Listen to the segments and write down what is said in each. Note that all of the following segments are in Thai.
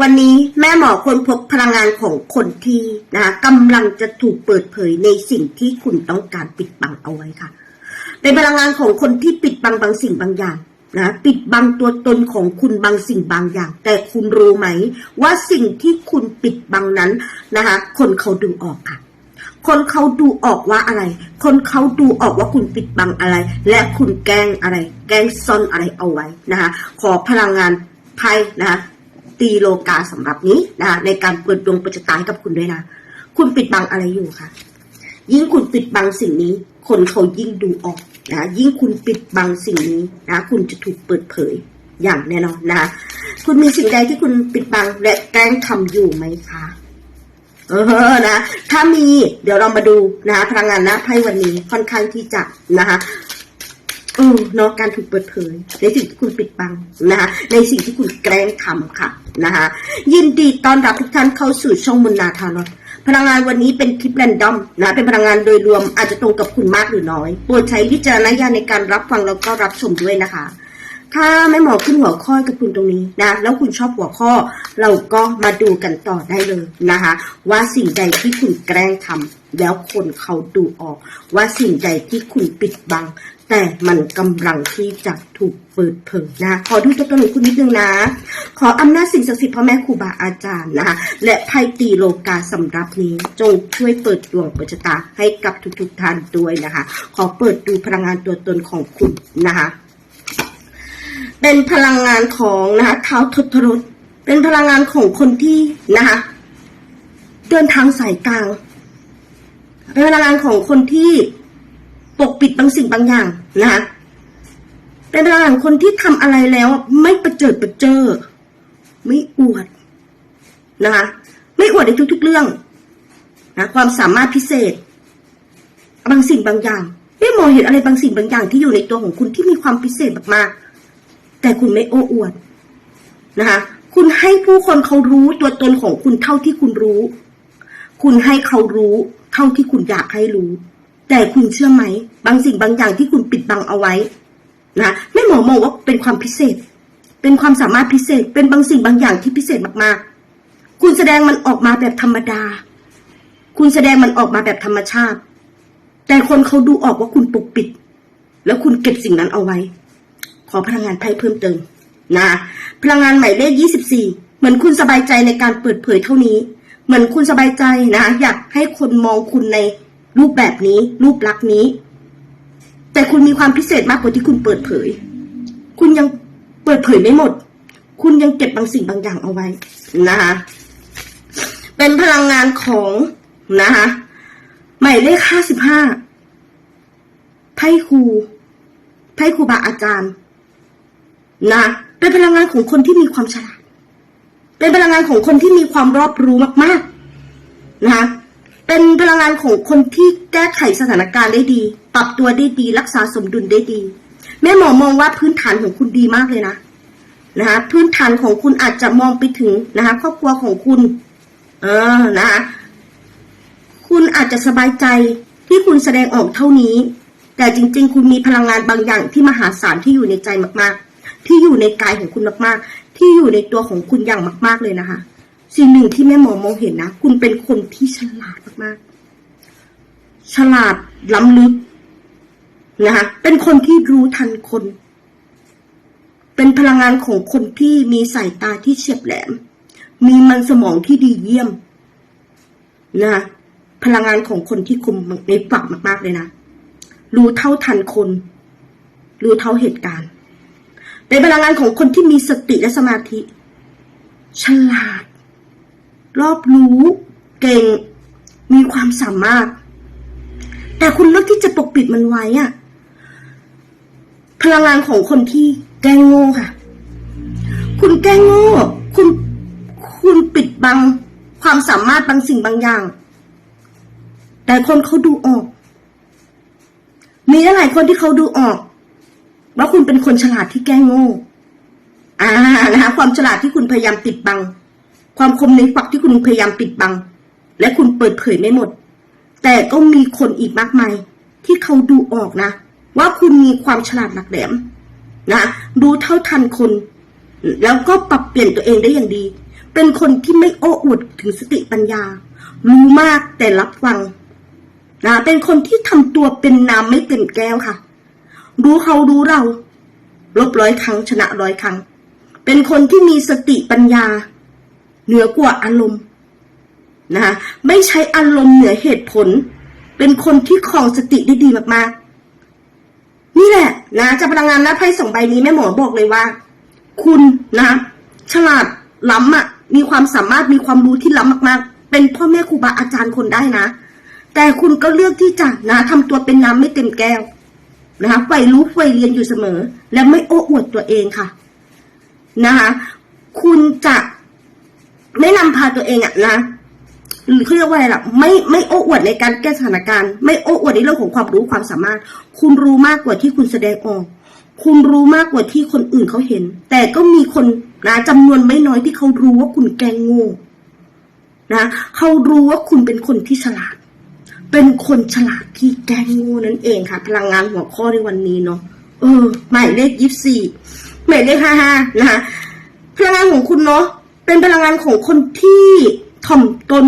วันนี้แม่หมอค้นพบพลังงานของคนที่นะคะกำลังจะถูกเปิดเผยในสิ่งที่คุณต้องการปิดบังเอาไว้ค่ะ เป็นพลังงานของคนที่ปิดบังบางสิ่งบางอย่างนะปิดบังตัวตนของคุณบางสิ่งบางอย่าง แต่คุณรู้ไหม ว่าสิ่งที่คุณปิดบังนั้นนะคะคนเขาดูออกค่ะ คนเขาดูออกว่าอะไร คนเขาดูออกว่าคุณปิดบังอะไร และคุณแกล้งอะไร แกล้งซ่อนอะไรเอาไว้นะคะขอพลังงานไพ่นะคะ ตีโลกาสำหรับนี้นะคะในการเปิดดวงประจตายกับคุณด้วยนะ คุณปิดบังอะไรอยู่คะยิ่งคุณปิดบังสิ่งนี้ คนเขายิ่งดูออกนะยิ่งคุณปิดบังสิ่งนี้นะ คุณจะถูกเปิดเผยอย่างแน่นอนนะ คุณมีสิ่งใดที่คุณปิดบังและแกล้งทำอยู่ไหมคะ เออนะ ถ้ามีเดี๋ยวเรามาดูนะคะพลังงานนะไพ่วันนี้ค่อนข้างที่จะนะคะ อืมเนาะการถูกเปิดเผย ในสิ่งที่คุณปิดบังนะคะในสิ่งที่คุณแกล้งทำค่ะนะคะยินดีต้อนรับทุกท่านเข้าสู่ช่องมุนนาทารอดพลังงานวันนี้เป็นคลิปแรนดอมนะเป็นพลังงานโดยรวมอาจจะตรงกับคุณมากหรือน้อยโปรดใช้วิจารณญาณในการรับฟังแล้วก็รับชมด้วยนะคะ ถ้าไม่เหมอขึ้นหัวข้อกับคุณตรงนี้นะแล้วคุณชอบหัวข้อ เราก็มาดูกันต่อได้เลยนะคะ ว่าสิ่งใดที่คุณแกล้งทำแล้วคนเขาดูออก ว่าสิ่งใดที่คุณปิดบัง แต่มันกำลังที่จะถูกเปิดเผยนะขอดูตัวตนของคุณนิดนึงนะ ขออำนาจสิ่งศักดิ์สิทธิ์พ่อแม่ครูบาอาจารย์นะคะและไพ่ตีโลกาสำรับนี้ จงช่วยเปิดดวงเปิดชะตาให้กับทุกๆท่านด้วยนะคะ ขอเปิดดูพลังงานตัวตนของคุณนะคะ เป็นพลังงานของนะคะเท้าทศรถเป็นพลังงานของคนที่นะคะเดินทางสายกลางเป็นพลังงานของคนที่ ปิดบางสิ่งบางอย่างนะคะเป็นพลังงานคนที่ทำอะไรแล้ว ไม่ประเจิดประเจอ ไม่อวดนะคะ ไม่อวดในทุก ๆ เรื่องนะความสามารถพิเศษ บางสิ่งบางอย่างไม่มองเห็นอะไรบางสิ่งบางอย่างที่อยู่ในตัวของคุณที่มีความพิเศษมากๆแต่คุณไม่โอ้อวดนะคะ คุณให้ผู้คนเขารู้ตัวตนของคุณเท่าที่คุณรู้ คุณให้เขารู้ เท่าที่คุณอยากให้รู้ แต่คุณเชื่อไหม บางสิ่งบางอย่างที่คุณปิดบังเอาไว้นะไม่หมอมองว่าเป็นความพิเศษ เป็นความสามารถพิเศษ เป็นบางสิ่งบางอย่างที่พิเศษมากๆ คุณแสดงมันออกมาแบบธรรมดา คุณแสดงมันออกมาแบบธรรมชาติ แต่คนเขาดูออกว่าคุณปกปิด แล้วคุณเก็บสิ่งนั้นเอาไว้ ขอพลังงานไพ่เพิ่มเติมนะพลังงานหมายเลข24เหมือนคุณสบายใจในการเปิดเผยเท่านี้ เหมือนคุณสบายใจนะ อยากให้คนมองคุณใน รูปแบบนี้ รูปลักษณ์นี้ แต่คุณมีความพิเศษมากกว่าที่คุณเปิดเผย คุณยังเปิดเผยไม่หมด คุณยังเก็บบางสิ่งบางอย่างเอาไว้นะคะเป็นพลังงานของนะคะหมายเลข55ไพ่ครูไพ่ครูบาอาจารย์ นะเป็นพลังงานของคนที่มีความฉลาด เป็นพลังงานของคนที่มีความรอบรู้มาก ๆ นะคะ เป็นพลังงานของคนที่แก้ไขสถานการณ์ได้ดี ปรับตัวได้ดี รักษาสมดุลได้ดี แม่หมอมองว่าพื้นฐานของคุณดีมากเลยนะนะคะพื้นฐานของคุณอาจจะมองไปถึงนะคะครอบครัวของคุณ เออนะคะคุณอาจจะสบายใจที่คุณแสดงออกเท่านี้ แต่จริง ๆ คุณมีพลังงานบางอย่างที่มหาศาลที่อยู่ในใจมากๆ ที่อยู่ในกายของคุณมากๆ ที่อยู่ในตัวของคุณอย่างมาก ๆเลยนะคะ สิ่งหนึ่งที่แม่หมอมองเห็นนะ คุณเป็นคนที่ฉลาดมากๆ ฉลาดล้ำลึกนะคะเป็นคนที่รู้ทันคน เป็นพลังงานของคนที่มีสายตาที่เฉียบแหลม มีมันสมองที่ดีเยี่ยมนะพลังงานของคนที่คุมในฝักมาก ๆ เลยนะ รู้เท่าทันคน รู้เท่าเหตุการณ์ เป็นพลังงานของคนที่มีสติและสมาธิ ฉลาด รอบรู้ เก่ง มีความสามารถ แต่คุณเลือกที่จะปกปิดมันไว้อะพลังงานของคนที่แกล้งโง่ค่ะ คุณแกล้งโง่ คุณ คุณปิดบังความสามารถบางสิ่งบางอย่าง แต่คนเขาดูออก มีหลายคนที่เขาดูออก ว่าคุณเป็นคนฉลาดที่แกล้งโง่ อ่านะคะความฉลาดที่คุณพยายามปิดบัง ความคมในฝักที่คุณพยายามปิดบัง และคุณเปิดเผยไม่หมด แต่ก็มีคนอีกมากมาย ที่เขาดูออกนะ ว่าคุณมีความฉลาดหลักแหลมนะรู้เท่าทันคน แล้วก็ปรับเปลี่ยนตัวเองได้อย่างดี เป็นคนที่ไม่โอ้อวดถึงสติปัญญา รู้มากแต่รับฟังนะเป็นคนที่ทำตัวเป็นน้ำไม่เต็มแก้วค่ะ รู้เขารู้เราลบร้อยครั้งชนะร้อยครั้ง เป็นคนที่มีสติปัญญา เหนือกว่าอารมณ์นะคะไม่ใช้อารมณ์เหนือเหตุผล เป็นคนที่ครองสติได้ดีมากๆ นี่แหละนะจากพลังงานหน้าไพ่สองใบนี้แม่หมอบอกเลยว่า คุณนะฉลาดล้ำอะมีความสามารถมีความรู้ที่ล้ำมากๆ เป็นพ่อแม่ครูบาอาจารย์คนได้นะ แต่คุณก็เลือกที่จะนะทำตัวเป็นน้ำไม่เต็มแก้วนะคะใฝ่รู้ใฝ่เรียนอยู่เสมอ และไม่โอ้อวดตัวเองค่ะนะคะคุณจะ ไม่นำพาตัวเองอะนะหรือเขาเรียกว่าอะไรล่ะไม่ไม่โอ้อวดในการแก้สถานการณ์ ไม่โอ้อวดในเรื่องของความรู้ความสามารถ คุณรู้มากกว่าที่คุณแสดงออก คุณรู้มากกว่าที่คนอื่นเขาเห็น แต่ก็มีคนนะจำนวนไม่น้อยที่เขารู้ว่าคุณแกล้งโง่นะเขารู้ว่าคุณเป็นคนที่ฉลาด เป็นคนฉลาดที่แกล้งโง่นั่นเองค่ะ พลังงานหัวข้อในวันนี้เนาะเออหมายเลขยี่สี่หมายเลขห้าห้านะคะพลังงานของคุณเนาะ เป็นพลังงานของคนที่ถ่อมตน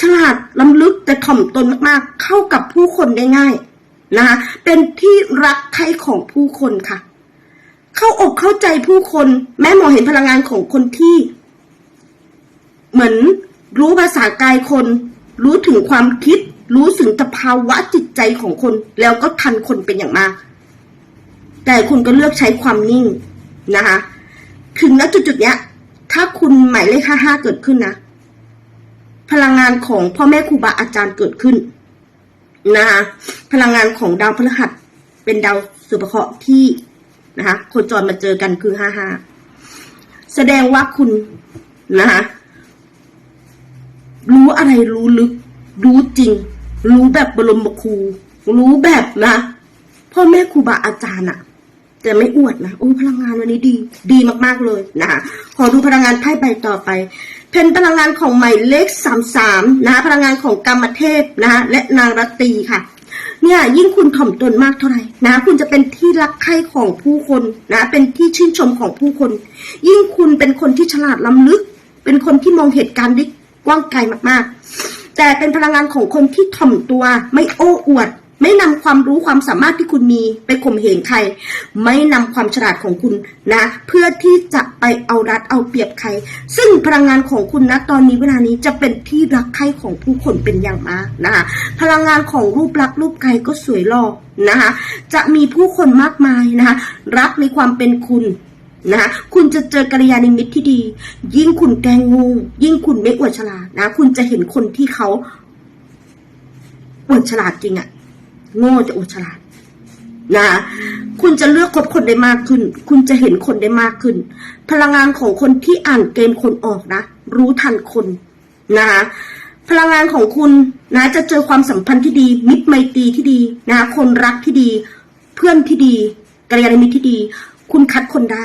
ฉลาดล้ำลึกแต่ถ่อมตนมากๆ เข้ากับผู้คนได้ง่ายนะคะเป็นที่รักใคร่ของผู้คนค่ะ เข้าอกเข้าใจผู้คน แม่หมอเห็นพลังงานของคนที่ เหมือนรู้ภาษากายคน รู้ถึงความคิด รู้ถึงสภาวะจิตใจของคน แล้วก็ทันคนเป็นอย่างมาก แต่คุณก็เลือกใช้ความนิ่งนะคะถึงณจุดๆเนี้ย ถ้าคุณหมายเลขห้าห้าเกิดขึ้นนะ พลังงานของพ่อแม่ครูบาอาจารย์เกิดขึ้นนะคะพลังงานของดาวพฤหัส เป็นดาวสุภเคราะห์ที่นะคะโคจรมาเจอกันคือห้าห้าแสดงว่าคุณนะคะรู้อะไรรู้ลึก รู้จริง รู้แบบบรมครู รู้แบบนะพ่อแม่ครูบาอาจารย์อะ แต่ไม่อวดนะโอ้พลังงานวันนี้ดี ดีมากๆเลยนะคะขอดูพลังงานไพ่ใบต่อไป เป็นพลังงานของหมายเลขสามสามนะคะพลังงานของกรรมเทพนะคะและนางรัตตีค่ะเนี่ยยิ่งคุณถ่อมตนมากเท่าไหร่นะคุณจะเป็นที่รักใคร่ของผู้คนนะเป็นที่ชื่นชมของผู้คน ยิ่งคุณเป็นคนที่ฉลาดล้ำลึก เป็นคนที่มองเหตุการณ์ได้กว้างไกลมากๆ แต่เป็นพลังงานของคนที่ถ่อมตัวไม่โอ้อวด ไม่นำความรู้ความสามารถที่คุณมีไปข่มเหงใคร ไม่นำความฉลาดของคุณนะ เพื่อที่จะไปเอารัดเอาเปรียบใคร ซึ่งพลังงานของคุณนะตอนนี้เวลานี้จะเป็นที่รักใคร่ของผู้คนเป็นอย่างมากนะคะพลังงานของรูปลักษ์รูปกายก็สวยหล่อนะคะจะมีผู้คนมากมายนะคะรักในความเป็นคุณนะคะคุณจะเจอกัลยาณมิตรที่ดี ยิ่งคุณแกงงูยิ่งคุณไม่อวดฉลาดนะ คุณจะเห็นคนที่เขาอวดฉลาดจริงอะ โง่จะอวดฉลาดนะคุณจะเลือกคบคนได้มากขึ้น คุณจะเห็นคนได้มากขึ้น พลังงานของคนที่อ่านเกมคนออกนะ รู้ทันคนนะคะพลังงานของคุณนะจะเจอความสัมพันธ์ที่ดี มิตรไมตรีที่ดีนะคนรักที่ดี เพื่อนที่ดีกัลยาณมิตรที่ดี คุณคัดคนได้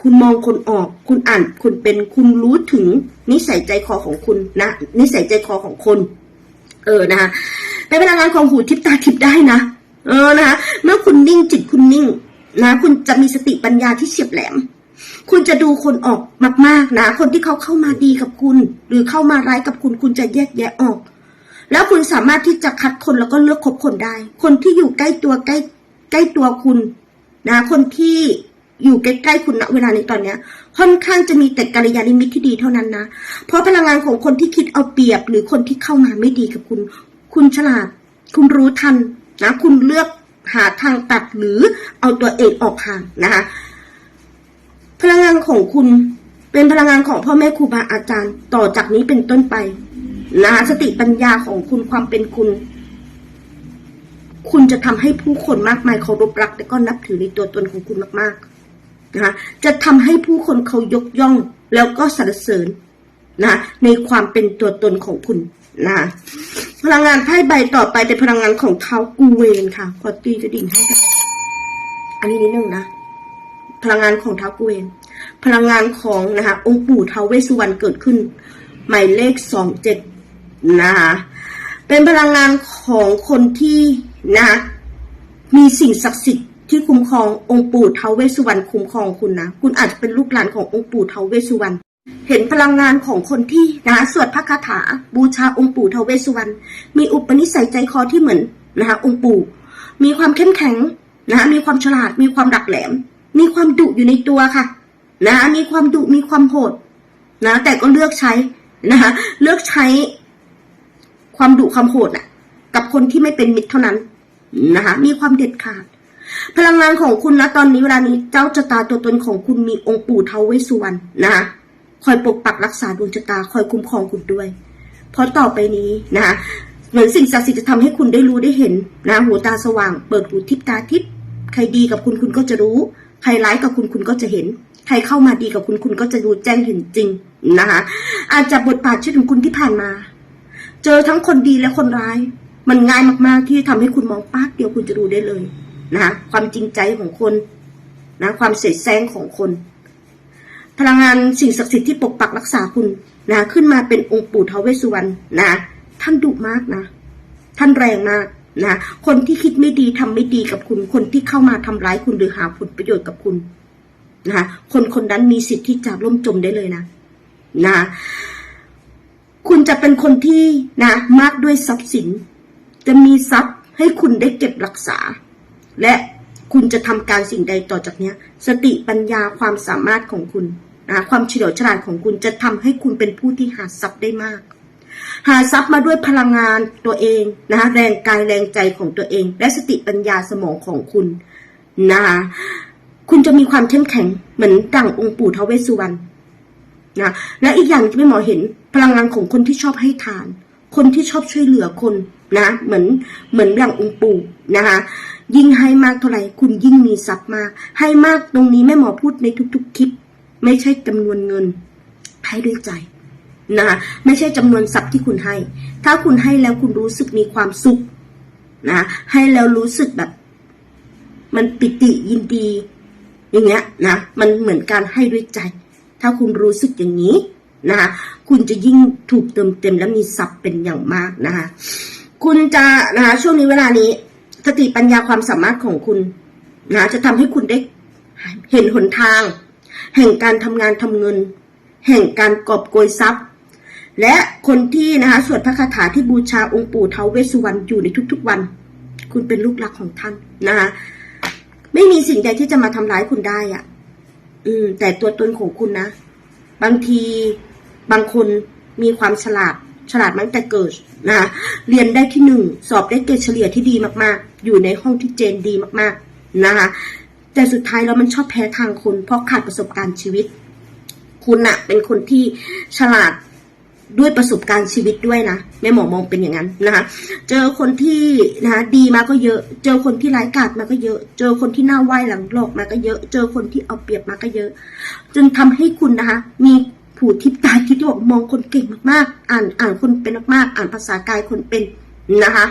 คุณมองคนออก คุณอ่านคุณเป็นคุณรู้ถึงนิสัยใจคอของคุณนะ นิสัยใจคอของคน เออนะคะเป็นพลังงานของหูทิพตาทิพได้นะ เออนะคะเมื่อคุณนิ่งจิตคุณนิ่งนะ คุณจะมีสติปัญญาที่เฉียบแหลม คุณจะดูคนออกมากๆนะ คนที่เขาเข้ามาดีกับคุณ หรือเข้ามาร้ายกับคุณ คุณจะแยกแยะออก แล้วคุณสามารถที่จะคัดคนแล้วก็เลือกคบคนได้ คนที่อยู่ใกล้ตัวใกล้ใกล้ตัวคุณ นะ คนที่ อยู่ใกล้ๆคุณณเวลาในตอนเนี้ย ค่อนข้างจะมีแต่กัลยาณมิตรที่ดีเท่านั้นนะ เพราะพลังงานของคนที่คิดเอาเปรียบ หรือคนที่เข้ามาไม่ดีกับคุณ คุณฉลาด คุณรู้ทันนะ คุณเลือกหาทางตัดหรือเอาตัวเองออกห่างนะคะ พลังงานของคุณเป็นพลังงานของพ่อแม่ครูบาอาจารย์ ต่อจากนี้เป็นต้นไปนะคะสติปัญญาของคุณความเป็นคุณ คุณจะทำให้ผู้คนมากมายเคารพรัก และก็นับถือในตัวตนของคุณมากๆ นะคะจะทำให้ผู้คนเขายกย่องแล้วก็สรรเสริญนะในความเป็นตัวตนของคุณนะพลังงานไพ่ใบต่อไปเป็นพลังงานของเท้ากูเวนค่ะขอตีกระดิ่งให้ค่ะอันนี้นิดนึงนะพลังงานของเท้ากูเวนพลังงานของนะคะองค์ปู่เท้าเวสุวรรณเกิดขึ้น หมายเลขสองเจ็ดนะคะเป็นพลังงานของคนที่นะคะมีสิ่งศักดิ์สิทธิ์ ที่คุ้มครององค์ปู่เท้าเวสสุวรรณคุ้มครองคุณนะ คุณอาจจะเป็นลูกหลานขององค์ปู่เท้าเวสสุวรรณเห็นพลังงานของคนที่นะสวดพระคาถา บูชาองค์ปู่เทวเวสสุวรรณมีอุปนิสัยใจคอที่เหมือนนะคะองค์ปู่ มีความเข้มแข็งนะมีความฉลาด มีความดักแหลม มีความดุอยู่ในตัวค่ะ นะคะมีความดุมีความโหดนะแต่ก็เลือกใช้นะคะเลือกใช้ความดุความโหดน่ะ กับคนที่ไม่เป็นมิตรเท่านั้นนะคะมีความเด็ดขาด พลังงานของคุณนะตอนนี้เวลานี้เจ้าชะตาตัวตนของคุณมีองค์ปู่เทวเวสุวรรณนะคะคอยปกปักรักษาดวงชะตาคอยคุ้มครองคุณด้วย เพราะต่อไปนี้นะคะเหมือนสิ่งศักดิ์สิทธิ์จะทำให้คุณได้รู้ได้เห็นนะหูตาสว่าง เปิดหูทิพตาทิพใครดีกับคุณคุณก็จะรู้ ใครร้ายกับคุณคุณก็จะเห็น ใครเข้ามาดีกับคุณคุณก็จะรู้แจ้งเห็นจริงนะคะอาจจะบทบาทชีวิตของคุณที่ผ่านมา เจอทั้งคนดีและคนร้าย มันง่ายมากๆที่ทำให้คุณมองปากเดียวคุณจะรู้ได้เลย นะคะความจริงใจของคนนะความเสร็จแซงของคน พลังงานสิ่งศักดิ์สิทธิ์ที่ปกปักรักษาคุณนะขึ้นมาเป็นองค์ปู่ทวเวสุวรรณนะท่านดุมากนะ ท่านแรงมากนะคนที่คิดไม่ดีทำไม่ดีกับคุณ คนที่เข้ามาทำร้ายคุณหรือหาผลประโยชน์กับคุณนะคะคนคนนั้นมีสิทธิ์ที่จะล่มจมได้เลยนะนะคุณจะเป็นคนที่นะมากด้วยทรัพย์สิน จะมีทรัพย์ให้คุณได้เก็บรักษา และคุณจะทำการสิ่งใดต่อจากเนี้ย สติปัญญาความสามารถของคุณนะความเฉลียวฉลาดของคุณจะทำให้คุณเป็นผู้ที่หาทรัพย์ได้มาก หาทรัพย์มาด้วยพลังงานตัวเองนะคะแรงกายแรงใจของตัวเอง และสติปัญญาสมองของคุณนะคะคุณจะมีความเข้มแข็งเหมือนดั่งองค์ปู่ทวเวสสุวรรณนะและอีกอย่างที่ไม่หมอเห็นพลังงานของคนที่ชอบให้ทาน คนที่ชอบช่วยเหลือคนนะ เหมือนเหมือนอย่างองค์ปู่นะคะ ยิ่งให้มากเท่าไหร่คุณยิ่งมีทรัพย์มาก ให้มากตรงนี้แม่หมอพูดในทุกๆคลิป ไม่ใช่จำนวนเงินให้ด้วยใจนะคะไม่ใช่จำนวนทรัพย์ที่คุณให้ ถ้าคุณให้แล้วคุณรู้สึกมีความสุขนะให้แล้วรู้สึกแบบ มันปิติยินดี อย่างเงี้ยนะมันเหมือนการให้ด้วยใจ ถ้าคุณรู้สึกอย่างนี้นะคะคุณจะยิ่งถูกเติมเต็มและมีทรัพย์เป็นอย่างมากนะคะคุณจะนะคะช่วงนี้เวลานี้ สติปัญญาความสามารถของคุณนะจะทำให้คุณได้เห็นหนทาง แห่งการทำงานทำเงิน แห่งการกอบโกยทรัพย์ และคนที่นะคะสวดพระคาถาที่บูชาองค์ปู่เทวเวสุวรรณอยู่ในทุกๆวัน คุณเป็นลูกรักของท่านนะคะไม่มีสิ่งใดที่จะมาทำร้ายคุณได้อะ อืม แต่ตัวตนของคุณนะ บางทีบางคนมีความฉลาด ฉลาดมาตั้งแต่เกิดนะเรียนได้ที่หนึ่งสอบได้เกรดเฉลี่ยที่ดีมากๆ อยู่ในห้องที่เจนดีมากๆนะคะแต่สุดท้ายแล้วมันชอบแพ้ทางคนเพราะขาดประสบการณ์ชีวิต คุณน่ะเป็นคนที่ฉลาดด้วยประสบการณ์ชีวิตด้วยนะแม่หมอมองเป็นอย่างนั้นนะคะเจอคนที่นะคะดีมาก็เยอะ เจอคนที่ร้ายกาจมาก็เยอะ เจอคนที่หน้าไหวหลังหลอกมาก็เยอะ เจอคนที่เอาเปรียบมาก็เยอะจนทำให้คุณนะคะ มี ผูทิพย์ตาทิพย์ที่บอกมองคนเก่งมากๆ อ่านอ่านคนเป็นมากๆ อ่านภาษากายคนเป็นนะคะ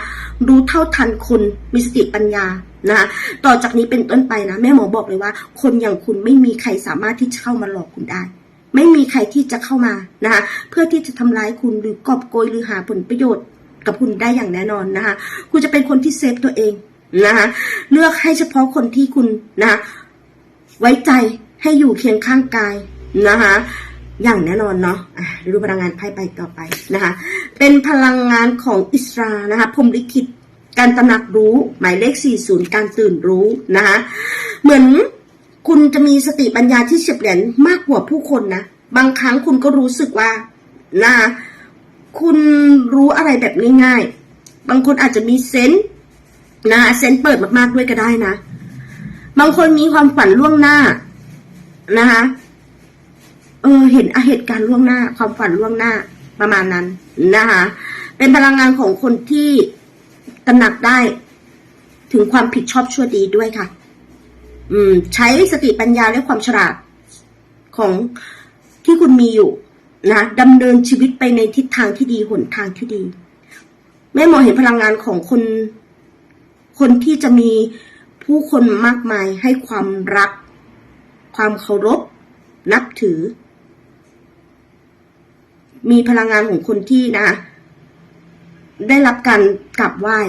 รู้เท่าทันคนมีสติปัญญานะคะต่อจากนี้เป็นต้นไปนะแม่หมอบอกเลยว่า คนอย่างคุณไม่มีใครสามารถที่จะเข้ามาหลอกคุณได้ ไม่มีใครที่จะเข้ามานะคะเพื่อที่จะทำร้ายคุณหรือกอบโกยหรือหาผลประโยชน์กับคุณได้อย่างแน่นอนนะคะคุณจะเป็นคนที่เซฟตัวเองนะคะเลือกให้เฉพาะคนที่คุณนะคะไว้ใจให้อยู่เคียงข้างกายนะคะ อย่างแน่นอนเนาะอะดูพลังงานไพ่ไปต่อไปนะคะ เป็นพลังงานของอิสรานะคะพรมลิขิตการตระหนักรู้ หมายเลข 40 การตื่นรู้นะคะเหมือนคุณจะมีสติปัญญาที่เฉียบแหลมมากกว่าผู้คนนะ บางครั้งคุณก็รู้สึกว่านะคะคุณรู้อะไรแบบง่ายๆ บางคนอาจจะมีเซนส์นะคะเซนส์เปิดมากๆด้วยก็ได้นะ บางคนมีความฝันล่วงหน้านะคะ เออเห็นเหตุการณ์ล่วงหน้า ความฝันล่วงหน้าประมาณนั้นนะคะ เป็นพลังงานของคนที่ตระหนักได้ ถึงความผิดชอบชั่วดีด้วยค่ะ อืม ใช้สติปัญญาและความฉลาดของที่คุณมีอยู่นะดำเนินชีวิตไปในทิศทางที่ดีหนทางที่ดีแม่หมอเห็นพลังงานของคน คนที่จะมีผู้คนมากมายให้ความรัก ความเคารพ นับถือ มีพลังงานของคนที่นะได้รับการกราบไหว้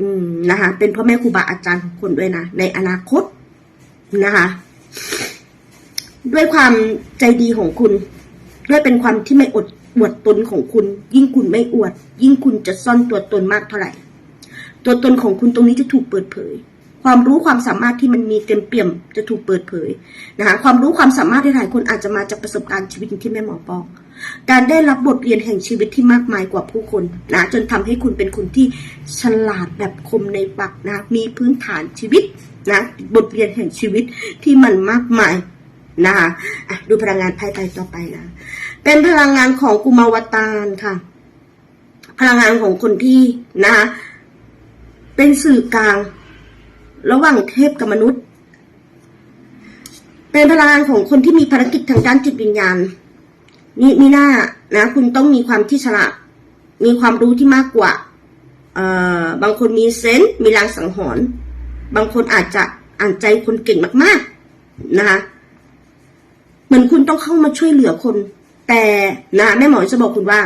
อืมนะคะ เป็นพ่อแม่ครูบาอาจารย์ของคนด้วยนะ ในอนาคตนะคะ ด้วยความใจดีของคุณ ด้วยเป็นความที่ไม่อดอวดตนของคุณ ยิ่งคุณไม่อวด ยิ่งคุณจะซ่อนตัวตนมากเท่าไหร่ ตัวตนของคุณตรงนี้จะถูกเปิดเผย ความรู้ความสามารถที่มันมีเต็มเปี่ยมจะถูกเปิดเผยนะคะ ความรู้ความสามารถที่หลายคนอาจจะมาจากประสบการณ์ชีวิตที่แม่หมอบอก การได้รับบทเรียนแห่งชีวิตที่มากมายกว่าผู้คนนะจนทำให้คุณเป็นคนที่ฉลาดแบบคมในปักนะ มีพื้นฐานชีวิตนะบทเรียนแห่งชีวิตที่มันมากมายนะคะดูพลังงานไพ่ใบต่อไปนะ เป็นพลังงานของกุมารวตารค่ะ พลังงานของคนที่นะคะเป็นสื่อกลาง ระหว่างเทพกับมนุษย์ เป็นพลังงานของคนที่มีภารกิจทางด้านจิตวิญญาณ นี่มีหน้านะ คุณต้องมีความที่ฉลาด มีความรู้ที่มากกว่าเอ่อบางคนมีเซนส์มีลางสังหรณ์บางคนอาจจะอ่านใจคนเก่งมากๆนะคะเหมือนคุณต้องเข้ามาช่วยเหลือคน แต่นะแม่หมอจะบอกคุณว่า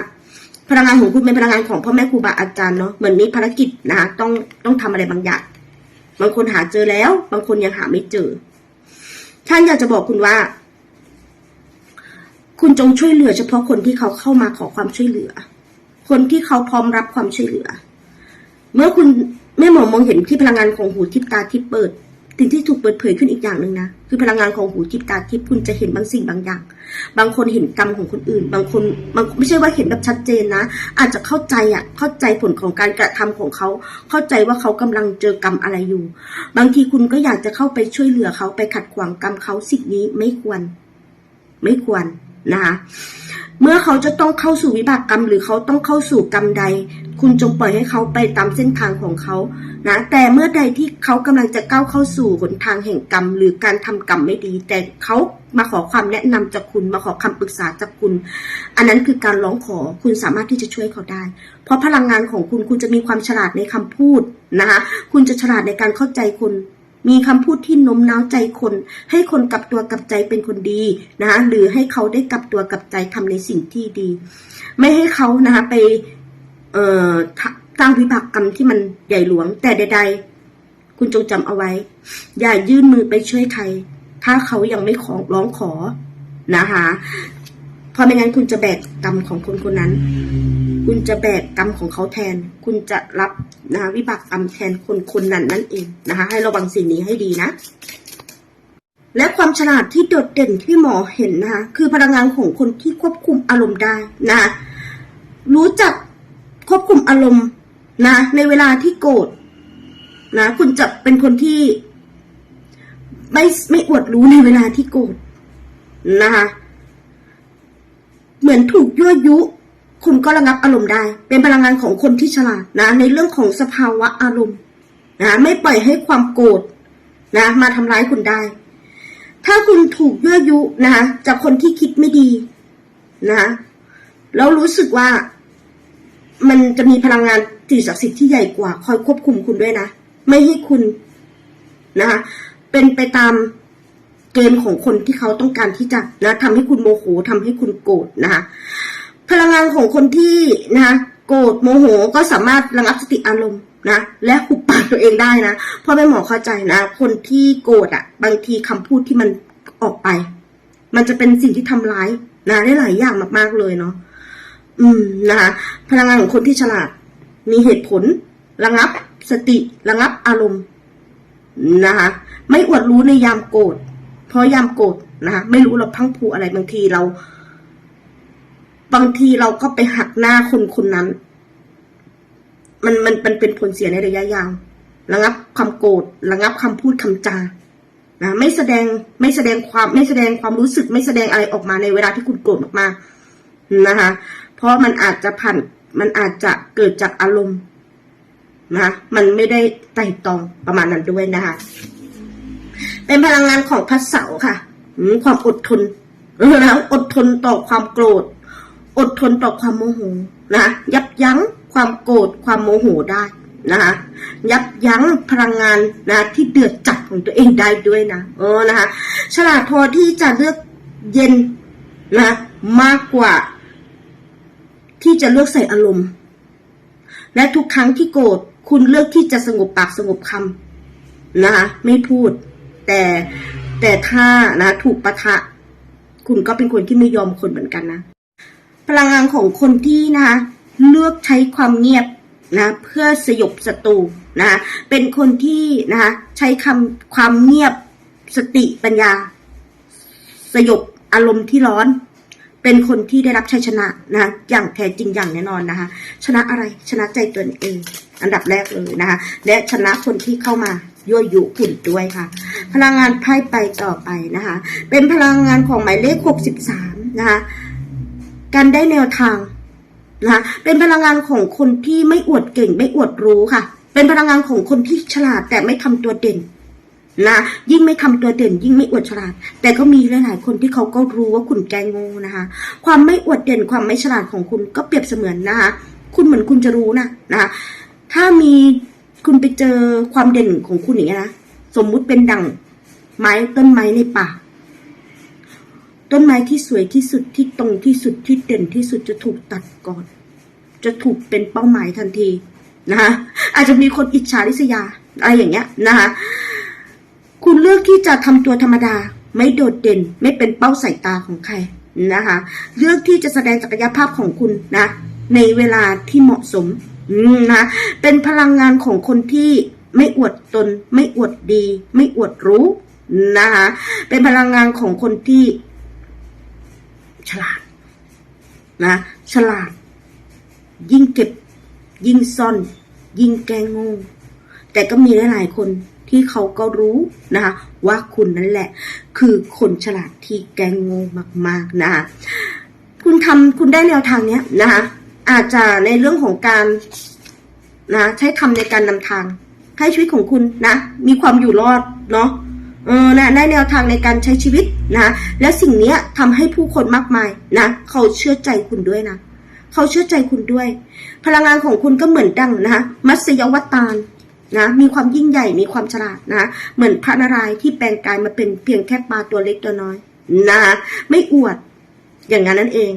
พลังงานของคุณเป็นพลังงานของพ่อแม่ครูบาอาจารย์เนาะเหมือนมีภารกิจนะคะต้องต้องทำอะไรบางอย่างบางคนหาเจอแล้ว บางคนยังหาไม่เจอท่านอยากจะบอกคุณว่า คุณจงช่วยเหลือเฉพาะคนที่เขาเข้ามาขอความช่วยเหลือ คนที่เขาพร้อมรับความช่วยเหลือ เมื่อคุณแม่หมอมองเห็นที่พลังงานของหูทิพตาทิพเปิดสิ่งที่ถูกเปิดเผยขึ้นอีกอย่างหนึ่งนะคือพลังงานของหูทิพตาทิพคุณจะเห็นบางสิ่งบางอย่าง บางคนเห็นกรรมของคนอื่น บางคนบางไม่ใช่ว่าเห็นแบบชัดเจนนะ อาจจะเข้าใจอะเข้าใจผลของการกระทำของเขา เข้าใจว่าเขากำลังเจอกรรมอะไรอยู่ บางทีคุณก็อยากจะเข้าไปช่วยเหลือเขาไปขัดขวางกรรมเขาสิ่งนี้ไม่ควร ไม่ควร นะคะเมื่อเขาจะต้องเข้าสู่วิบากกรรม หรือเขาต้องเข้าสู่กรรมใด คุณจงปล่อยให้เขาไปตามเส้นทางของเขานะแต่เมื่อใดที่เขากำลังจะก้าวเข้าสู่หนทางแห่งกรรม หรือการทำกรรมไม่ดี แต่เขามาขอความแนะนำจากคุณมาขอคำปรึกษาจากคุณ อันนั้นคือการร้องขอคุณสามารถที่จะช่วยเขาได้ เพราะพลังงานของคุณคุณจะมีความฉลาดในคำพูดนะคะคุณจะฉลาดในการเข้าใจคน มีคำพูดที่โน้มน้าวใจคน ให้คนกลับตัวกลับใจเป็นคนดีนะคะหรือให้เขาได้กลับตัวกลับใจทำในสิ่งที่ดี ไม่ให้เขานะคะไปเอ่อสร้างวิบากกรรมที่มันใหญ่หลวง แต่ใด ๆ คุณจงจำเอาไว้ อย่ายื่นมือไปช่วยใคร ถ้าเขายังไม่ขอร้องขอนะคะ เพราะไม่งั้นคุณจะแบกกรรมของคนคนนั้น คุณจะแบกกรรมของเขาแทน คุณจะรับนะวิบากกรรมแทนคนคนนั้นนั่นเองนะคะ ให้ระวังสิ่งนี้ให้ดีนะ และความฉลาดที่โดดเด่นที่หมอเห็นนะคะคือพลังงานของคนที่ควบคุมอารมณ์ได้นะคะรู้จักควบคุมอารมณ์นะ ในเวลาที่โกรธนะ คุณจะเป็นคนที่ ไม่ไม่อวดรู้ในเวลาที่โกรธนะคะ เหมือนถูกยั่วยุ คุณก็ระงับอารมณ์ได้ เป็นพลังงานของคนที่ฉลาดนะ ในเรื่องของสภาวะอารมณ์นะไม่ปล่อยให้ความโกรธนะ มาทำร้ายคุณได้ ถ้าคุณถูกยั่วยุนะคะจากคนที่คิดไม่ดีนะคะแล้วรู้สึกว่ามันจะมีพลังงานสิ่งศักดิ์สิทธิ์ที่ใหญ่กว่า คอยควบคุมคุณด้วยนะ ไม่ให้คุณนะคะเป็นไปตาม เกณฑ์ของคนที่เขาต้องการที่จะนะทำให้คุณโมโหทำให้คุณโกรธนะคะ พลังงานของคนที่นะคะโกรธโมโหก็สามารถระงับสติอารมณ์นะและหุบปากตัวเองได้นะเพราะแม่หมอเข้าใจนะ คนที่โกรธอะ บางทีคำพูดที่มันออกไป มันจะเป็นสิ่งที่ทำร้ายนะได้หลายอย่างมากๆเลยเนาะอืมนะคะพลังงานของคนที่ฉลาด มีเหตุผล ระงับสติ ระงับอารมณ์นะคะไม่อวดรู้ในยามโกรธ เพราะยามโกรธนะคะไม่รู้เราพังพรูอะไรบางทีเรา บางทีเราก็ไปหักหน้าคนคนนั้น มันมันมันเป็นผลเสียในระยะยาวระงับความโกรธระงับคำพูดคำจานะไม่แสดงไม่แสดงความไม่แสดงความรู้สึกไม่แสดงอะไรออกมาในเวลาที่คุณโกรธมากๆนะคะ เพราะมันอาจจะผ่านมันอาจจะเกิดจากอารมณ์นะมันไม่ได้ไต่ตรองประมาณนั้นด้วยนะคะ เป็นพลังงานของพระเสาค่ะความอดทนนะอดทนต่อความโกรธ อดทนต่อความโมโหนะยับยั้งความโกรธความโมโหได้นะคะยับยั้งพลังงานนะที่เดือดจัดของตัวเองได้ด้วยนะเออนะคะฉลาดพอที่จะเลือกเย็นนะมากกว่า ที่จะเลือกใส่อารมณ์ และทุกครั้งที่โกรธคุณเลือกที่จะสงบปากสงบคำนะคะไม่พูด แต่แต่ถ้านะถูกปะทะ คุณก็เป็นคนที่ไม่ยอมคนเหมือนกันนะ พลังงานของคนที่นะคะเลือกใช้ความเงียบนะเพื่อสยบศัตรูนะเป็นคนที่นะคะใช้คำความเงียบสติปัญญา สยบอารมณ์ที่ร้อน เป็นคนที่ได้รับชัยชนะนะอย่างแท้จริงอย่างแน่นอนนะคะ ชนะอะไรชนะใจตนเอง อันดับแรกเลยนะคะและชนะคนที่เข้ามา ยั่วยุคุณด้วยค่ะ พลังงานไพ่ไปต่อไปนะคะ เป็นพลังงานของหมายเลข 63 นะคะ การได้แนวทางนะคะเป็นพลังงานของคนที่ไม่อวดเก่ง ไม่อวดรู้ค่ะ เป็นพลังงานของคนที่ฉลาดแต่ไม่ทำตัวเด่นนะยิ่งไม่ทำตัวเด่น ยิ่งไม่อวดฉลาด แต่ก็มีหลายๆคนที่เขาก็รู้ว่าคุณแกงงนะคะ ความไม่อวดเด่นความไม่ฉลาดของคุณก็เปรียบเสมือนนะคะ คุณเหมือนคุณจะรู้นะนะคะถ้ามี คุณไปเจอความเด่นของคุณอย่างนี้ยนะสมมุติเป็นดั่ง ไม้ต้นไม้ในป่า ต้นไม้ที่สวยที่สุดที่ตรงที่สุดที่เด่นที่สุดจะถูกตัดก่อน จะถูกเป็นเป้าหมายทันทีนะคะอาจจะมีคนอิจฉาริษยา อะไรอย่างเงี้ยนะคะคุณเลือกที่จะทำตัวธรรมดา ไม่โดดเด่น ไม่เป็นเป้าสายตาของใครนะคะ เลือกที่จะแสดงศักยภาพของคุณนะ ในเวลาที่เหมาะสม นะเป็นพลังงานของคนที่ไม่อวดตน ไม่อวดดี ไม่อวดรู้นะคะเป็นพลังงานของคนที่ ฉลาดนะฉลาด ยิ่งเก็บ ยิ่งซ่อน ยิ่งแกล้งงแต่ก็มีหลายๆคนที่เขาก็รู้นะคะว่าคุณนั่นแหละ คือคนฉลาดที่แกล้งงมาก ๆนะคะคุณทำคุณได้แนวทางเนี้ยนะคะ อาจจะในเรื่องของการนะใช้ทำในการนำทาง ให้ชีวิตของคุณนะ มีความอยู่รอดเนาะเออนะได้แนวทางในการใช้ชีวิตนะและสิ่งเนี้ยทำให้ผู้คนมากมายนะเขาเชื่อใจคุณด้วยนะเขาเชื่อใจคุณด้วย พลังงานของคุณก็เหมือนดังนะคะมัสยวตารนะมีความยิ่งใหญ่มีความฉลาดนะ เหมือนพระนารายณ์ที่แปลงกายมาเป็นเพียงแค่ปลาตัวเล็กตัวน้อยนะคะไม่อวดอย่างนั้นนั่นเอง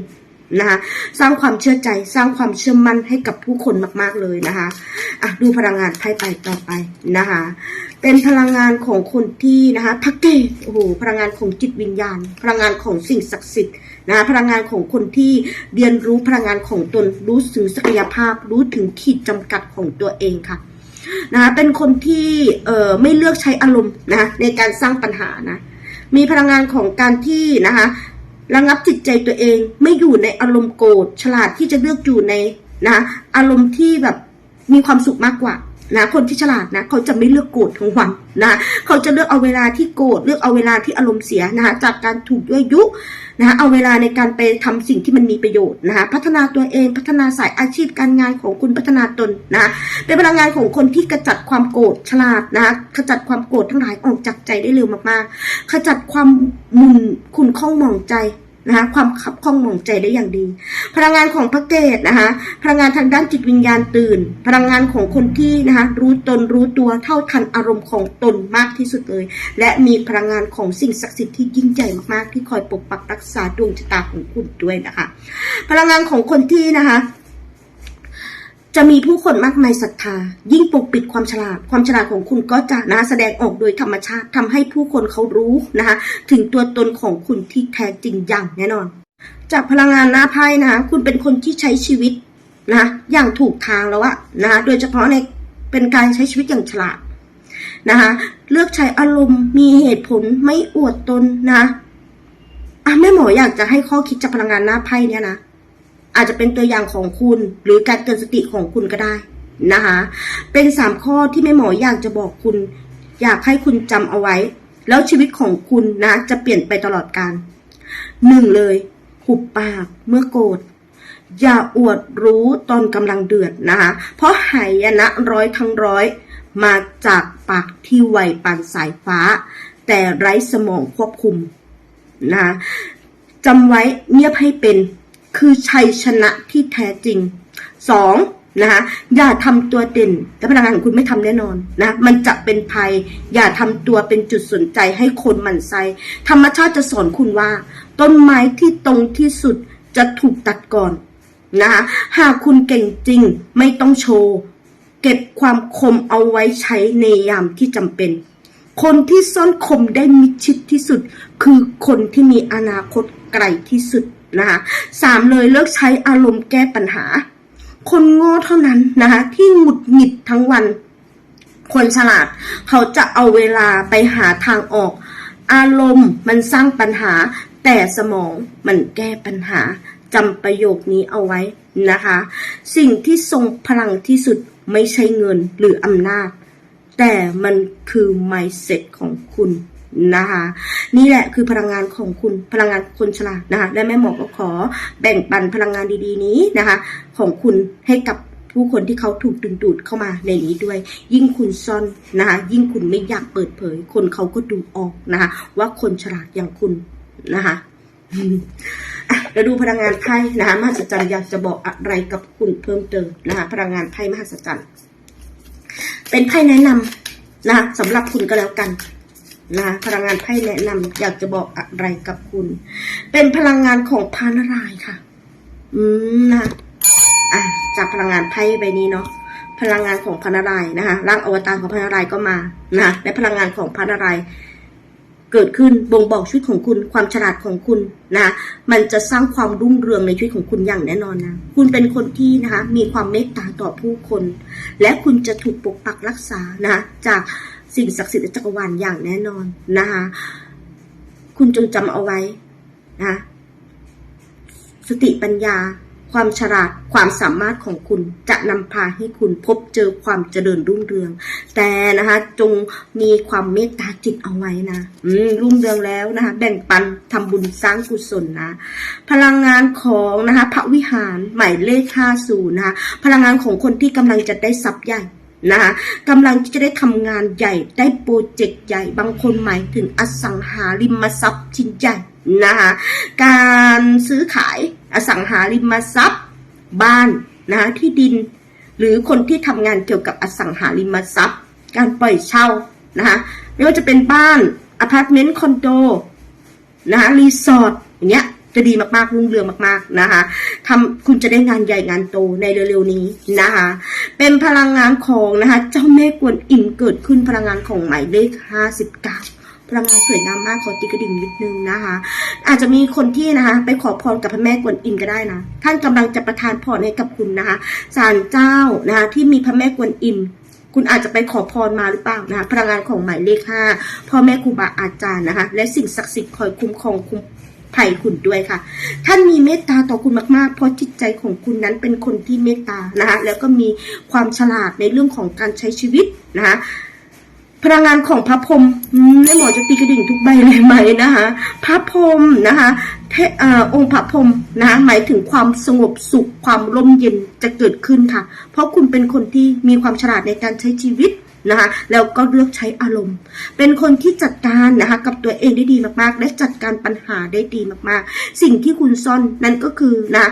นะคะสร้างความเชื่อใจสร้างความเชื่อมั่นให้กับผู้คนมาก ๆเลยนะคะอะดูพลังงานไพ่ไปต่อไปนะคะเป็นพลังงานของคนที่นะคะพระเกตโอ้โหพลังงานของจิตวิญญาณ พลังงานของสิ่งศักดิ์สิทธิ์นะคะพลังงานของคนที่เรียนรู้พลังงานของตนรู้ถึงศักยภาพ รู้ถึงขีดจำกัดของตัวเองค่ะนะคะเป็นคนที่เอ่อไม่เลือกใช้อารมณ์นะะในการสร้างปัญหานะมีพลังงานของการที่นะคะ ระงับจิตใจตัวเองไม่อยู่ในอารมณ์โกรธฉลาดที่จะเลือกอยู่ในนะอารมณ์ที่แบบมีความสุขมากกว่า นะคนที่ฉลาดนะเขาจะไม่เลือกโกรธทั้งวันนะเขาจะเลือกเอาเวลาที่โกรธเลือกเอาเวลาที่อารมณ์เสียนะคะจากการถูกยั่วยุนะคะเอาเวลาในการไปทำสิ่งที่มันมีประโยชน์นะคะพัฒนาตัวเองพัฒนาสายอาชีพการงานของคุณพัฒนาตนนะเป็นพลังงานของคนที่กระจัดความโกรธฉลาดนะคะขจัดความโกรธทั้งหลายออกจากใจได้เร็วมากๆขจัดความหมุนขุนข้องหมองใจ นะคะความขับข้องหมองใจได้อย่างดี พลังงานของพระเกตนะคะพลังงานทางด้านจิตวิญญาณตื่น พลังงานของคนที่นะคะรู้ตนรู้ตัวเท่าทันอารมณ์ของตนมากที่สุดเลย และมีพลังงานของสิ่งศักดิ์สิทธิ์ที่ยิ่งใหญ่มากๆ ที่คอยปกปักรักษาดวงชะตาของคุณด้วยนะคะ พลังงานของคนที่นะคะ จะมีผู้คนมากมายศรัทธา ยิ่งปกปิดความฉลาด ความฉลาดของคุณก็จะนะแสดงออกโดยธรรมชาติทำให้ผู้คนเขารู้นะคะถึงตัวตนของคุณที่แท้จริงอย่างแน่นอน จากพลังงานหน้าไพ่นะคะคุณเป็นคนที่ใช้ชีวิตนะอย่างถูกทางแล้วอะนะคะโดยเฉพาะในเป็นการใช้ชีวิตอย่างฉลาดนะคะเลือกใช้อารมณ์มีเหตุผลไม่อวดตนนะอะแม่หมออยากจะให้ข้อคิดจากพลังงานหน้าไพ่เนี่ยนะ อาจจะเป็นตัวอย่างของคุณ หรือการเตือนสติของคุณก็ได้นะคะ เป็นสามข้อที่แม่หมออยากจะบอกคุณ อยากให้คุณจำเอาไว้ แล้วชีวิตของคุณนะจะเปลี่ยนไปตลอดกาลหนึ่งเลยหุบปากเมื่อโกรธอย่าอวดรู้ตอนกำลังเดือดนะคะ เพราะหายนะร้อยทั้งร้อยมาจากปากที่ไวปานสายฟ้า แต่ไร้สมองควบคุมนะจำไว้เงียบให้เป็น คือชัยชนะที่แท้จริงสองนะคะอย่าทำตัวเด่นแต่พนักงานของคุณไม่ทำแน่นอนนะมันจะเป็นภัย อย่าทำตัวเป็นจุดสนใจให้คนหมั่นไส้ธรรมชาติจะสอนคุณว่า ต้นไม้ที่ตรงที่สุดจะถูกตัดก่อนนะคะหากคุณเก่งจริงไม่ต้องโชว์ เก็บความคมเอาไว้ใช้ในยามที่จำเป็น คนที่ซ่อนคมได้มิดชิดที่สุด คือคนที่มีอนาคตไกลที่สุด นะคะสามเลยเลิกใช้อารมณ์แก้ปัญหา คนโง่เท่านั้นนะคะที่หงุดหงิดทั้งวัน คนฉลาดเขาจะเอาเวลาไปหาทางออก อารมณ์มันสร้างปัญหา แต่สมองมันแก้ปัญหาจำประโยคนี้เอาไว้นะคะ สิ่งที่ทรงพลังที่สุดไม่ใช่เงินหรืออำนาจ แต่มันคือ mindset ของคุณ นะคะ นี่แหละคือพลังงานของคุณพลังงานคนฉลาดนะคะและแม่หมอก็ขอแบ่งปันพลังงานดีๆนี้นะคะ ของคุณให้กับผู้คนที่เขาถูกดึงดูดเข้ามาในนี้ด้วย ยิ่งคุณซ่อนนะคะยิ่งคุณไม่อยากเปิดเผย คนเขาก็ดูออกนะคะว่าคนฉลาดอย่างคุณนะคะอะเราดูพลังงานไพ่นะคะมหัศจรรย์อยากจะบอกอะไรกับคุณเพิ่มเติมนะคะพลังงานไพ่มหัศจรรย์ เป็นไพ่แนะนำนะคะสำหรับคุณก็แล้วกัน นะพลังงานไพ่แนะนำอยากจะบอกอะไรกับคุณ เป็นพลังงานของพานารายค่ะ อืมนะอะจากพลังงานไพ่ใบนี้เนาะพลังงานของพานารายนะคะร่างอวตารของพานารายก็มานะและพลังงานของพานารายเกิดขึ้นบ่งบอกชีวิตของคุณความฉลาดของคุณนะ มันจะสร้างความรุ่งเรืองในชีวิตของคุณอย่างแน่นอนนะ คุณเป็นคนที่นะคะมีความเมตตาต่อผู้คน และคุณจะถูกปกปักรักษานะจาก สิ่งศักดิ์สิทธิ์ในจักรวาลอย่างแน่นอนนะคะคุณจงจำเอาไว้นะสติปัญญา ความฉลาดความสามารถของคุณจะนำพาให้คุณพบเจอความเจริญรุ่งเรือง แต่นะคะจงมีความเมตตาจิตเอาไว้นะอืมรุ่งเรืองแล้วนะคะแบ่งปันทำบุญสร้างกุศลนะ พลังงานของนะคะพระวิหารหมายเลข50นะคะพลังงานของคนที่กำลังจะได้ทรัพย์ใหญ่ นะคะกำลังที่จะได้ทำงานใหญ่ได้โปรเจกต์ใหญ่บางคนหมายถึงอสังหาริมทรัพย์ชิ้นใหญ่นะคะการซื้อขายอสังหาริมทรัพย์ บ้านนะคะที่ดิน หรือคนที่ทำงานเกี่ยวกับอสังหาริมทรัพย์ การปล่อยเช่านะคะไม่ว่าจะเป็นบ้านอพาร์ตเมนต์คอนโดนะคะรีสอร์ทอย่างเงี้ยจะดีมากๆรุ่งเรืองมาก ๆนะคะทำคุณจะได้งานใหญ่งานโตในเร็วๆนี้นะคะ เป็นพลังงานของนะคะเจ้าแม่กวนอิมเกิดขึ้นพลังงานของหมายเลข59พลังงานสวยงามมากขอตีกระดิ่งนิดนึงนะคะ อาจจะมีคนที่นะคะ ไปขอพรกับพระแม่กวนอิมก็ได้นะท่านกำลังจะประทานพรให้กับคุณนะคะศาลเจ้านะคะที่มีพระแม่กวนอิมคุณอาจจะไปขอพรมาหรือเปล่านะคะพลังงานของหมายเลขห้าพ่อแม่ครูบาอาจารย์นะคะ และสิ่งศักดิ์สิทธิ์คอยคุ้มครองคุ้ม ภัยคุณด้วยค่ะ ท่านมีเมตตาต่อคุณมากๆ เพราะจิตใจของคุณนั้นเป็นคนที่เมตตานะคะแล้วก็มีความฉลาดในเรื่องของการใช้ชีวิตนะคะพลังงานของพระพรหมแม่หมอจะตีกระดิ่งทุกใบเลยไหมนะคะพระพรหมนะคะเอ่อองค์พระพรหมนะะหมายถึงความสงบสุขความร่มเย็นจะเกิดขึ้นค่ะ เพราะคุณเป็นคนที่มีความฉลาดในการใช้ชีวิต นะคะแล้วก็เลือกใช้อารมณ์ เป็นคนที่จัดการนะคะกับตัวเองได้ดีมากๆ และจัดการปัญหาได้ดีมากๆ สิ่งที่คุณซ่อนนั่นก็คือนะ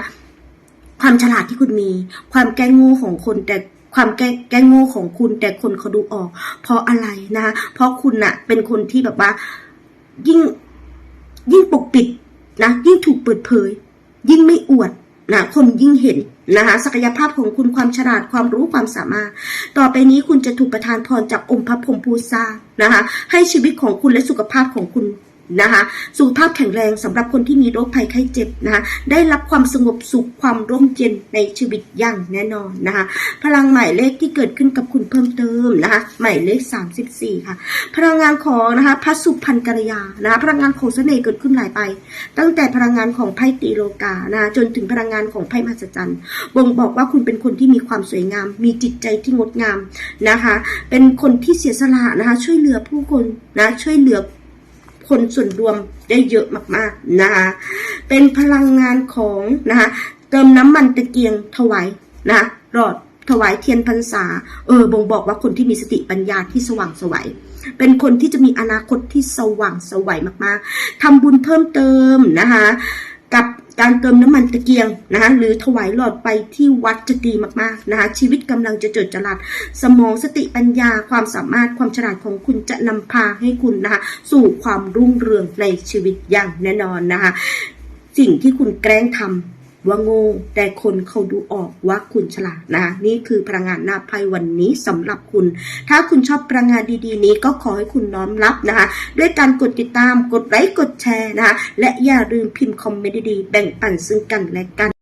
ความฉลาดที่คุณมี ความแก้โง่ของคนแต่ความแก้แก้โง่ของคุณแต่คนเขาดูออก เพราะอะไรนะคะเพราะคุณน่ะเป็นคนที่แบบว่ายิ่งยิ่งปกปิดนะยิ่งถูกเปิดเผย ยิ่งไม่อวด นะคนยิ่งเห็นนะคะศักยภาพของคุณความฉลาดความรู้ความสามารถ ต่อไปนี้คุณจะถูกประทานพรจากองค์พระพรหมภูซานะคะให้ชีวิตของคุณและสุขภาพของคุณ นะคะสุขภาพแข็งแรงสำหรับคนที่มีโรคภัยไข้เจ็บนะคะได้รับความสงบสุขความร่มเย็นในชีวิตอย่างแน่นอนนะคะ พลังหมายเลขที่เกิดขึ้นกับคุณเพิ่มเติมนะคะหมายเลข 34 ค่ะ พลังงานของนะคะพระสุพันกัลยานะคะพลังงานของเสน่ห์เกิดขึ้นหลายไป ตั้งแต่พลังงานของไพ่ตีโลกานะะจนถึงพลังงานของไพ่มหัศจรรย์บ่งบอกว่าคุณเป็นคนที่มีความสวยงาม มีจิตใจที่งดงามนะคะ เป็นคนที่เสียสละนะคะช่วยเหลือผู้คนนะช่วยเหลือ คนส่วนรวมได้เยอะมากๆนะคะเป็นพลังงานของนะคะเติมน้ำมันตะเกียงถวายนะหลอดถวายเทียนพรรษา เออ บ่งบอกว่าคนที่มีสติปัญญาที่สว่างสวัย เป็นคนที่จะมีอนาคตที่สว่างสวัยมากๆ ทำบุญเพิ่มเติมนะคะ กับการเติมน้ำมันตะเกียงนะคะหรือถวายหลอดไปที่วัดจะดีมากๆนะคะชีวิตกำลังจะเจิดจรัสสมองสติปัญญาความสามารถความฉลาดของคุณจะนำพาให้คุณนะคะสู่ความรุ่งเรืองในชีวิตอย่างแน่นอนนะคะสิ่งที่คุณแกล้งทำ ว่าโง่แต่คนเขาดูออกว่าคุณฉลาดนะ นี่คือพลังงานหน้าไพ่วันนี้สำหรับคุณ ถ้าคุณชอบพลังงานดีๆ นี้ก็ขอให้คุณน้อมรับนะคะ ด้วยการกดติดตามกดไลค์กดแชร์นะคะและอย่าลืมพิมพ์คอมเมนต์ดีๆแบ่งปันซึ่งกันและกัน